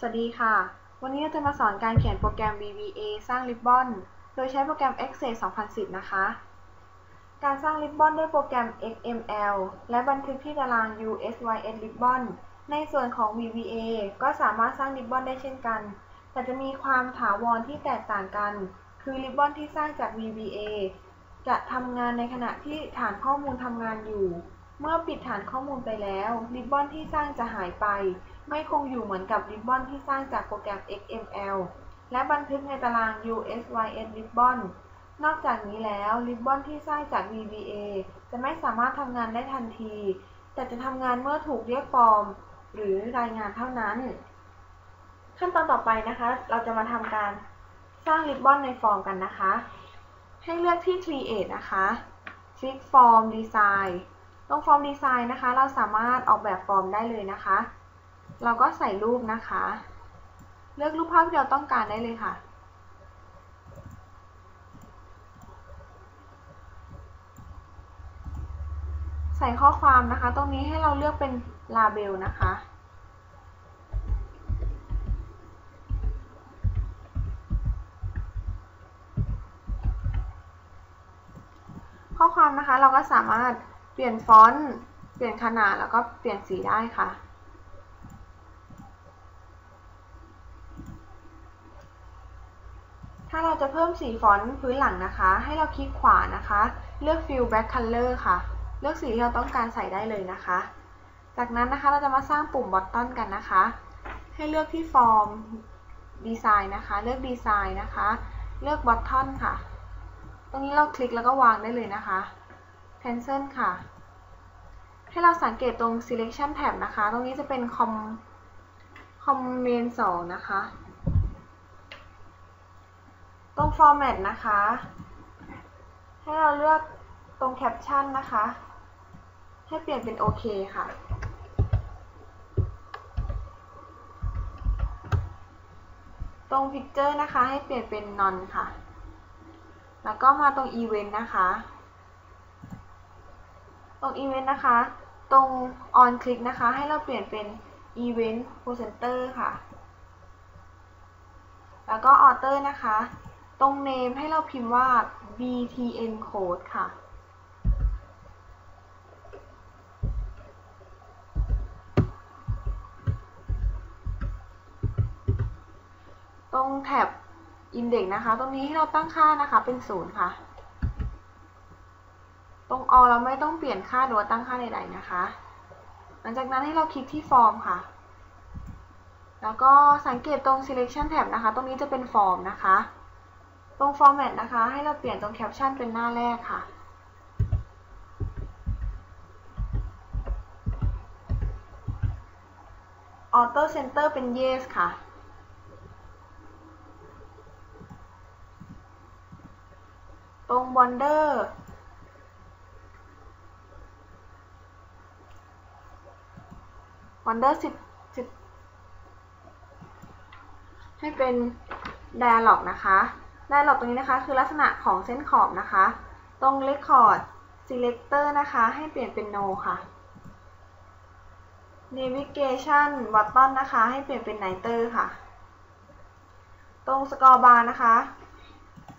สวัสดีค่ะ วันนี้เราจะมาสอนการเขียนโปรแกรม VBA สร้างริบบอน โดยใช้โปรแกรม Access 2010 นะคะ การสร้างริบบอนด้วยโปรแกรม XML และบันทึกที่ตาราง USYS ribbon ในส่วนของ VBA ก็สามารถสร้างริบบอนได้เช่นกัน แต่จะมีความถาวรที่แตกต่างกัน คือริบบอนที่สร้างจาก VBA จะทำงานในขณะที่ฐานข้อมูลทำงานอยู่ เมื่อปิดฐานข้อมูลไปแล้ว ริบบอนที่สร้างจะหายไป ไม่คงอยู่เหมือนกับริบบอนที่สร้างจากโปรแกรม XML และบันทึกในตาราง USYS ribbon นอกจากนี้แล้วริบบอนที่สร้างจาก VBA จะไม่สามารถทำงานได้ทันที แต่จะทำงานเมื่อถูกเรียกฟอร์ม หรือรายงานเท่านั้น ขั้นตอนต่อไปนะคะ เราจะมาทำการสร้างริบบอนในฟอร์มกันนะคะ ให้เลือกที่ Create นะคะคลิก Form Design ตรง Form Design นะคะ เราสามารถออกแบบฟอร์มได้เลยนะคะ เราก็ใส่รูปนะคะ เลือกรูปภาพที่เราต้องการได้เลยค่ะ ใส่ข้อความนะคะ ตรงนี้ให้เราเลือกเป็น Label นะคะข้อความนะคะเราก็สามารถเปลี่ยนฟอนต์ เปลี่ยนขนาดแล้วก็เปลี่ยนสีได้ค่ะาเราจะเพิ่มสีฟอนต์พื้นหลังนะคะ ให้เราคลิกขวานะคะ เลือก Fill Back Color ค่ะ เลือกสีที่เราต้องการใส่ได้เลยนะคะ จากนั้นนะคะเราจะมาสร้างปุ่ม Button กันนะคะ ให้เลือกที่ Form Design นะคะ เลือก Design นะคะ เลือก Button ค่ะ ตรงนี้เราคลิกแล้วก็วางได้เลยนะคะ Cancel ค่ะ ให้เราสังเกตตรง Selection tab นะคะ ตรงนี้จะเป็น Com Comment 2นะคะ ตรง Format นะคะ ให้เราเลือกตรง Caption นะคะ ให้เปลี่ยนเป็นโอเคค่ะตรง Picture นะคะ ให้เปลี่ยนเป็น non ค่ะ แล้วก็มาตรง Event นะคะ ตรง Event นะคะ ตรง On Click นะคะ ให้เราเปลี่ยนเป็น Event Presenter ค่ะ แล้วก็ Author นะคะ ตรง Name ให้เราพิมพ์ว่า btn code ค่ะ ตรงแท็บ Index นะคะ ตรงนี้ให้เราตั้งค่านะคะเป็นศูนย์ค่ะ ตรง all เราไม่ต้องเปลี่ยนค่าหรือว่าตั้งค่าใดๆนะคะ หลังจากนั้นให้เราคลิกที่ Form ค่ะ แล้วก็สังเกตตรง Selection tab นะคะ ตรงนี้จะเป็น Form นะคะ ตรง Format นะคะ ให้เราเปลี่ยนตรง Caption เป็นหน้าแรกค่ะ Auto Center เป็น Yes ค่ะ ตรง Border วันเดอร์สิบสิบให้เป็น dialog นะคะ dialog ตรงนี้นะคะ คือลักษณะของเส้นขอบนะคะ ตรง record selector นะคะ ให้เปลี่ยนเป็น no ค่ะ navigation button นะคะ ให้เปลี่ยนเป็น niter ค่ะ ตรง scroll bar นะคะ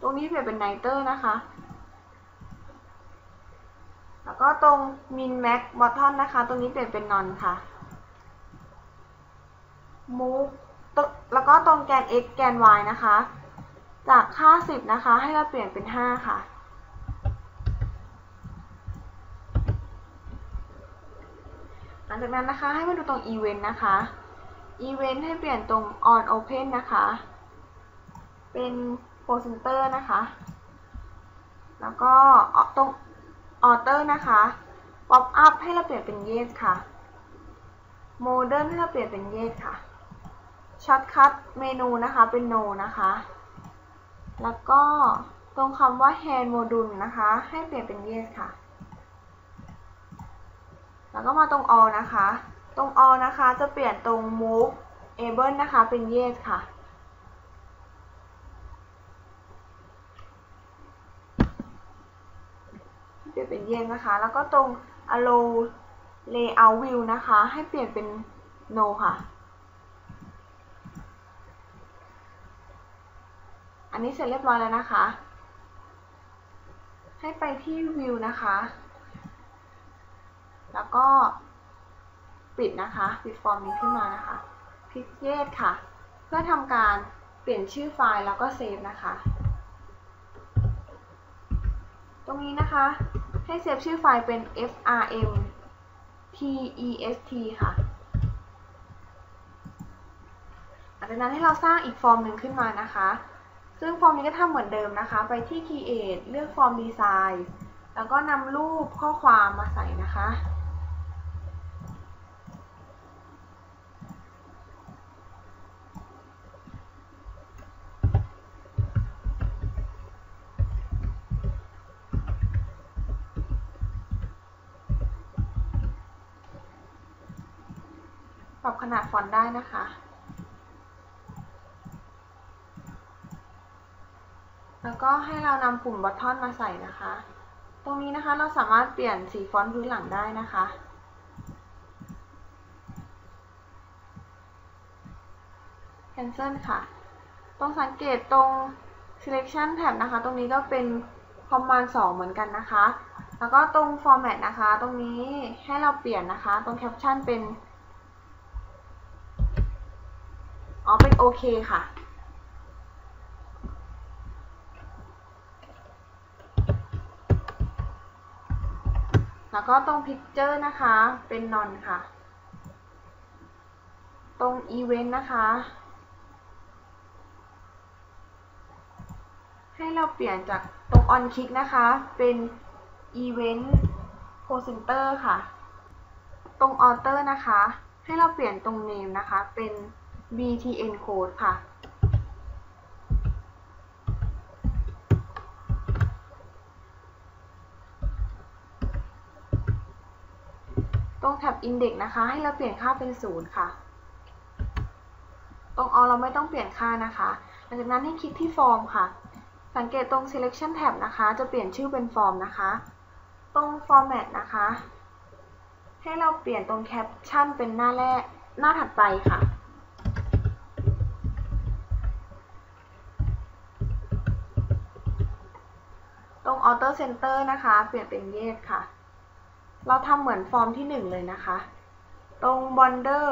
ตรงนี้เปลี่ยนเป็น niter นะคะ แล้วก็ตรง min max button นะคะ ตรงนี้เปลี่ยนเป็น none ค่ะ move แล้วก็ตรงแกน x แกน y นะคะ จากค่า 10 นะคะ ให้เราเปลี่ยนเป็น 5 ค่ะ หลังจากนั้นนะคะให้มาดูตรง event นะคะ event ให้เปลี่ยนตรง on open นะคะ เป็น presenter นะคะ แล้วก็ตรง author นะคะ pop up ให้เราเปลี่ยนเป็น yes ค่ะ modern ให้เราเปลี่ยนเป็น yes ค่ะช็อตคัทเมนูนะคะเป็น no นะคะ แล้วก็ตรงคำว่า hand module นะคะ ให้เปลี่ยนเป็น yes ค่ะ แล้วก็มาตรง all นะคะ ตรง all นะคะจะเปลี่ยนตรง move able นะคะเป็น yes ค่ะ เปลี่ยนเป็น yes นะคะ แล้วก็ตรง allow layout view นะคะ ให้เปลี่ยนเป็น no ค่ะ อันนี้เสร็จเรียบร้อยแล้วนะคะ ให้ไปที่วิวนะคะ แล้วก็ปิดนะคะ ปิดฟอร์มนี้ขึ้นมานะคะ คลิกเยสค่ะ เพื่อทำการเปลี่ยนชื่อไฟล์แล้วก็เซฟนะคะ ตรงนี้นะคะ ให้เซฟชื่อไฟล์เป็น frm test ค่ะ หลังจากนั้นให้เราสร้างอีกฟอร์มหนึ่งขึ้นมานะคะ ซึ่งฟอร์มนี้ก็ทำเหมือนเดิมนะคะ ไปที่ create เลือกฟอร์ม design แล้วก็นำรูปข้อความมาใส่นะคะ ปรับขนาดฟอนต์ได้นะคะ แล้ว ก็ให้เรานำปุ่มบัตทอนมาใส่นะคะ ตรงนี้นะคะเราสามารถเปลี่ยนสีฟอนต์พื้นหลังได้นะคะ cancel ค่ะ ตรงสังเกตตรง selection tab นะคะ ตรงนี้ก็เป็น command 2 เหมือนกันนะคะ แล้วก็ตรง format นะคะ ตรงนี้ให้เราเปลี่ยนนะคะ ตรง caption เป็น อ๋อ เป็นโอเคค่ะ ก็ตรง Picture นะคะ เป็น None ค่ะ ตรง Event นะคะ ให้เราเปลี่ยนจากตรง On Click นะคะ เป็น Event Presenter ค่ะ ตรง Author นะคะ ให้เราเปลี่ยนตรง Name นะคะ เป็น btn code ค่ะ รงแท็บ index นะคะ ให้เราเปลี่ยนค่าเป็น 0 ค่ะ ตรง all เราไม่ต้องเปลี่ยนค่านะคะ หลังจากนั้นให้คลิกที่ form ค่ะ สังเกตตรง selection tab นะคะ จะเปลี่ยนชื่อเป็น form นะคะ ตรง format นะคะ ให้เราเปลี่ยนตรง caption เป็นหน้าแรก หน้าถัดไปค่ะตรง Auto Center นะคะ เปลี่ยนเป็น Yes ค่ะ เราทำเหมือนฟอร์มที่ 1 เลยนะคะ ตรง Border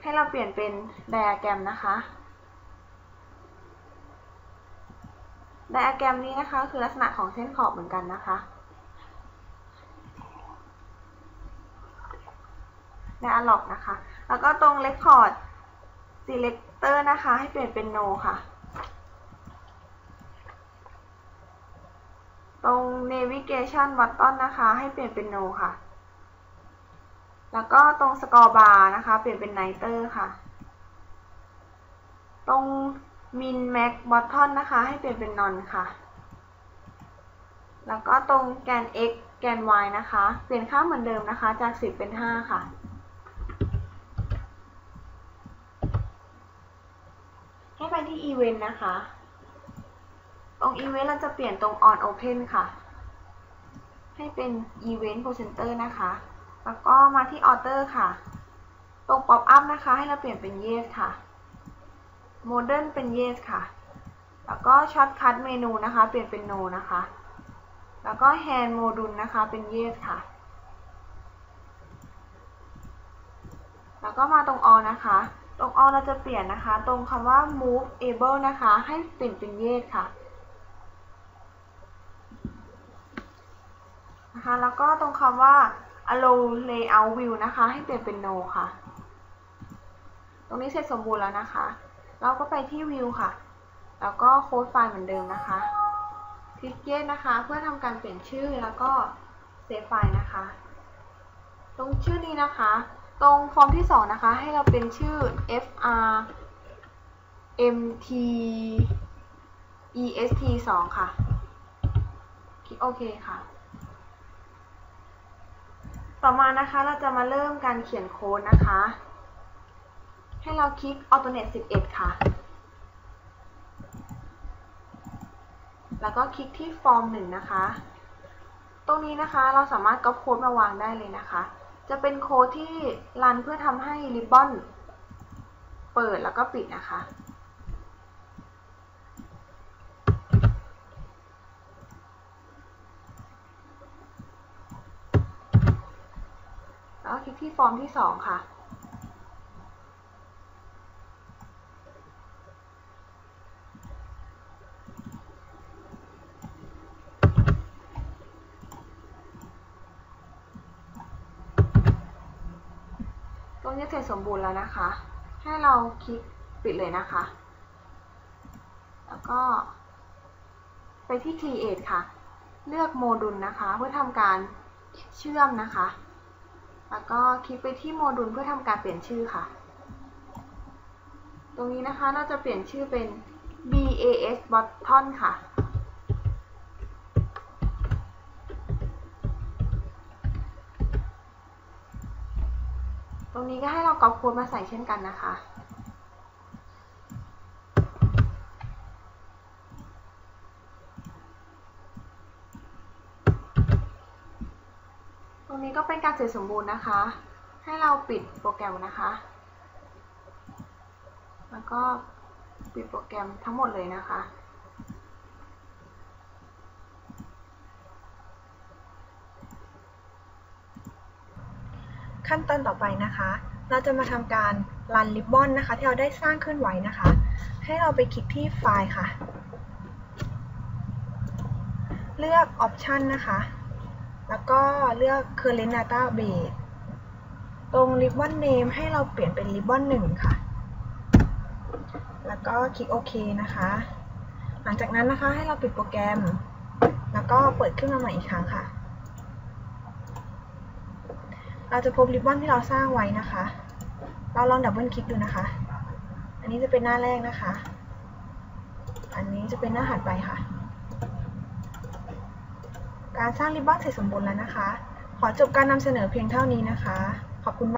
ให้เราเปลี่ยนเป็น Diagram นะคะ Diagram นี้นะคะคือลักษณะของเส้นขอบเหมือนกันนะคะ Dialog นะคะ แล้วก็ตรง Record Selector นะคะ ให้เปลี่ยนเป็น No ค่ะ ตรง navigation button นะคะ ให้เปลี่ยนเป็น no ค่ะ แล้วก็ตรง score bar นะคะ เปลี่ยนเป็น Nighter ค่ะ ตรง min max button นะคะ ให้เปลี่ยนเป็น none ค่ะ แล้วก็ตรงแกน x แกน y นะคะ เปลี่ยนค่าเหมือนเดิมนะคะ จาก 10 เป็น 5 ค่ะให้ไปที่ event นะคะ ตรง Event เราจะเปลี่ยนตรง On Open ค่ะ ให้เป็น Event Presenter นะคะ แล้วก็มาที่ Author ค่ะ ตรง Pop Up นะคะ ให้เราเปลี่ยนเป็น Yes ค่ะ Modern เป็น Yes ค่ะ แล้วก็ Shortcut Menu นะคะ เปลี่ยนเป็น No นะคะ แล้วก็ Hand Module นะคะเป็น Yes ค่ะ แล้วก็มาตรง All นะคะตรง All เราจะเปลี่ยนนะคะ ตรงคำว่า Move Able นะคะ ให้เปลี่ยนเป็น Yes ค่ะ แล้วก็ตรงคำว่า allow layout view นะคะ ให้เปลี่ยนเป็น no ค่ะ ตรงนี้เสร็จสมบูรณ์แล้วนะคะ เราก็ไปที่ view ค่ะ แล้วก็โค้ดไฟล์เหมือนเดิมนะคะ คลิกเยสนะคะ เพื่อทำการเปลี่ยนชื่อแล้วก็เซฟไฟล์นะคะ ตรงชื่อนี้นะคะ ตรงฟอร์มที่ 2 นะคะ ให้เราเป็นชื่อ fr mt est 2ค่ะ คลิกโอเคค่ะ ต่อมานะคะเราจะมาเริ่มการเขียนโค้ดนะคะ ให้เราคลิก alternate 11 ค่ะ แล้วก็คลิกที่ฟอร์ม1นะคะ ตรงนี้นะคะเราสามารถก๊อปโค้ดมาวางได้เลยนะคะ จะเป็นโค้ดที่รันเพื่อทำให้ริบบอนเปิดแล้วก็ปิดนะคะ แล้วก็คลิกที่ฟอร์มที่ 2 ค่ะตรงนี้เสร็จสมบูรณ์แล้วนะคะ ให้เราคลิกปิดเลยนะคะ แล้วก็ ไปที่ Create ค่ะ เลือกโมดูลนะคะ เพื่อทำการเชื่อมนะคะ ก็คลิกไปที่โมดูลเพื่อทำการเปลี่ยนชื่อค่ะ ตรงนี้นะคะเราจะเปลี่ยนชื่อเป็น BAS Button ค่ะ ตรงนี้ก็ให้เรากรอบโค้ดมาใส่เช่นกันนะคะ รงนี้ก็เป็นการเสร็จสมบูรณ์นะคะ ให้เราปิดโปรแกรมนะคะ แล้วก็ปิดโปรแกรมทั้งหมดเลยนะคะขั้นตอนต่อไปนะคะ เราจะมาทำการรันริบบอนนะคะ ที่เราได้สร้างขึ้นไว้นะคะ ให้เราไปคลิกที่ไฟล์ค่ะ เลือก Option นะคะ แล้วก็เลือก Current Database ตรง Ribbon Name ให้เราเปลี่ยนเป็น Ribbon 1 ค่ะ แล้วก็คลิกโอเคนะคะ หลังจากนั้นนะคะให้เราปิดโปรแกรม แล้วก็เปิดขึ้นมาใหม่อีกครั้งค่ะ เราจะพบริบบอนที่เราสร้างไว้นะคะ เราลองดับเบิลคลิกดูนะคะ อันนี้จะเป็นหน้าแรกนะคะ อันนี้จะเป็นหน้าถัดไปค่ะ การสร้างริบบอนเสร็จสมบูรณ์แล้วนะคะ ขอจบการนำเสนอเพียงเท่านี้นะคะ ขอบคุณ